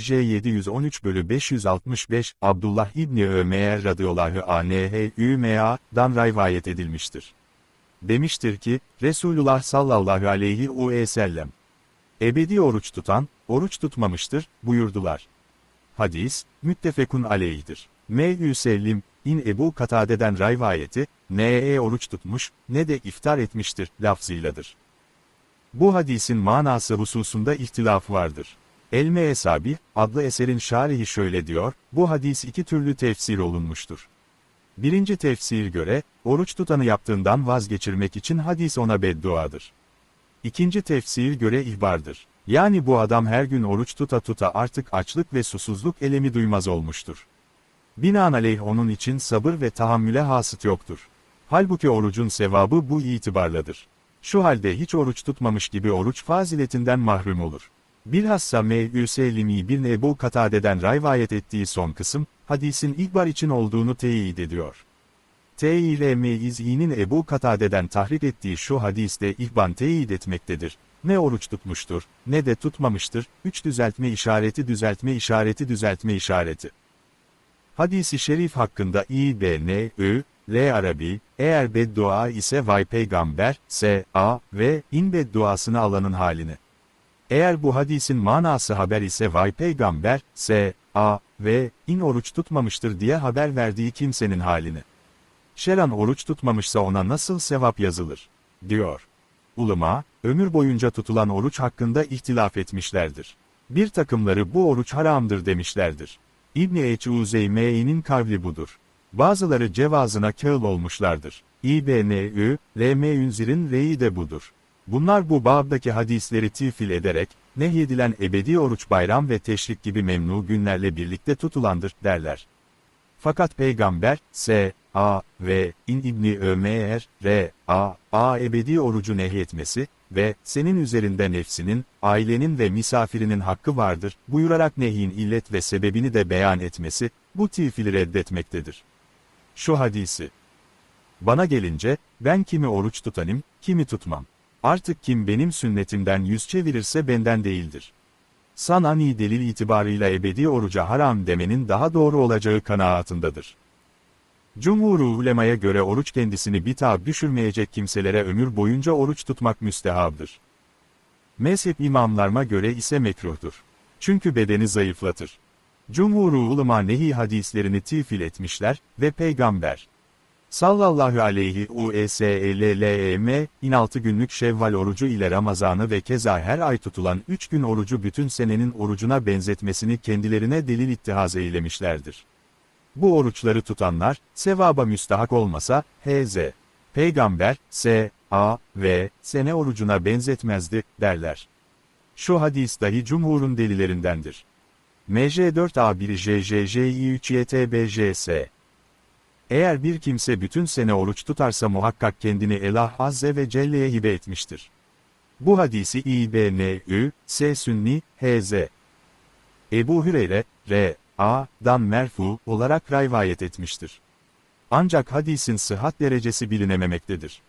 J 713 bölü 565, Abdullah İbni Ömer radıyallahu anh'dan rivayet edilmiştir. Demiştir ki, Resulullah sallallahu aleyhi ve sellem, ebedi oruç tutan, oruç tutmamıştır, buyurdular. Hadis, müttefekun aleyhidir. M. Sellim, İn Ebu Katade'den rivayeti, ne oruç tutmuş, ne de iftar etmiştir, lafzıyladır. Bu hadisin manası hususunda ihtilaf vardır. Elme Esabi, adlı eserin şarihi şöyle diyor, bu hadis iki türlü tefsir olunmuştur. Birinci tefsir göre, oruç tutanı yaptığından vazgeçirmek için hadis ona bedduadır. İkinci tefsir göre ihbardır. Yani bu adam her gün oruç tuta tuta artık açlık ve susuzluk elemi duymaz olmuştur. Binaenaleyh onun için sabır ve tahammüle hasıt yoktur. Halbuki orucun sevabı bu itibarladır. Şu halde hiç oruç tutmamış gibi oruç faziletinden mahrum olur. Bilhassa M.Ü. Selimi bin Ebu Katade'den rivayet ettiği son kısım, hadisin ihbar için olduğunu teyit ediyor. T.İ.L. Meiz'i'nin Ebu Katade'den tahrik ettiği şu hadiste ihban teyit etmektedir. Ne oruç tutmuştur, ne de tutmamıştır, üç düzeltme işareti düzeltme işareti düzeltme işareti. Hadisi şerif hakkında İBN, Ü, L Arabi, eğer beddua ise vay peygamber, S, A, ve in bedduasını alanın halini. Eğer bu hadisin manası haber ise vay peygamber, S, A, ve in oruç tutmamıştır diye haber verdiği kimsenin halini. Şeran oruç tutmamışsa ona nasıl sevap yazılır? diyor. Ulema, ömür boyunca tutulan oruç hakkında ihtilaf etmişlerdir. Bir takımları bu oruç haramdır demişlerdir. İbni Eçuzeyme'nin kavli budur. Bazıları cevazına kağıl olmuşlardır. İBNÜ, LM Ünzir'in reyi de budur. Bunlar bu babdaki hadisleri tifil ederek, nehyedilen ebedi oruç bayram ve teşrik gibi memnu günlerle birlikte tutulandır, derler. Fakat Peygamber, S, A, ve İn İbni Ömer, R, A, A ebedi orucu nehyetmesi ve senin üzerinde nefsinin, ailenin ve misafirinin hakkı vardır, buyurarak nehyin illet ve sebebini de beyan etmesi, bu tifili reddetmektedir. Şu hadisi. Bana gelince, ben kimi oruç tutanım, kimi tutmam. Artık kim benim sünnetimden yüz çevirirse benden değildir. Sanani delil itibarıyla ebedi oruca haram demenin daha doğru olacağı kanaatındadır. Cumhur ulemaya göre oruç kendisini bitap düşürmeyecek kimselere ömür boyunca oruç tutmak müstehabdır. Mezhep imamlarıma göre ise mekruhtur. Çünkü bedeni zayıflatır. Cumhur ulema nehi hadislerini tifil etmişler ve peygamber sallallahu aleyhi usellem in 6 günlük şevval orucu ile Ramazan'ı ve keza her ay tutulan 3 gün orucu bütün senenin orucuna benzetmesini kendilerine delil ittihaz eylemişlerdir. Bu oruçları tutanlar, sevaba müstahak olmasa, H.Z. Peygamber, S. A. ve sene orucuna benzetmezdi, derler. Şu hadis dahi cumhurun delilerindendir. MJ4A1 JJJ3YTBJS Eğer bir kimse bütün sene oruç tutarsa muhakkak kendini Allah Azze ve Celle'ye hibe etmiştir. Bu hadisi İBNÜ, S. Sünni, H.Z. Ebu Hüreyre, R. A.'dan merfu olarak rivayet etmiştir. Ancak hadisin sıhhat derecesi bilinememektedir.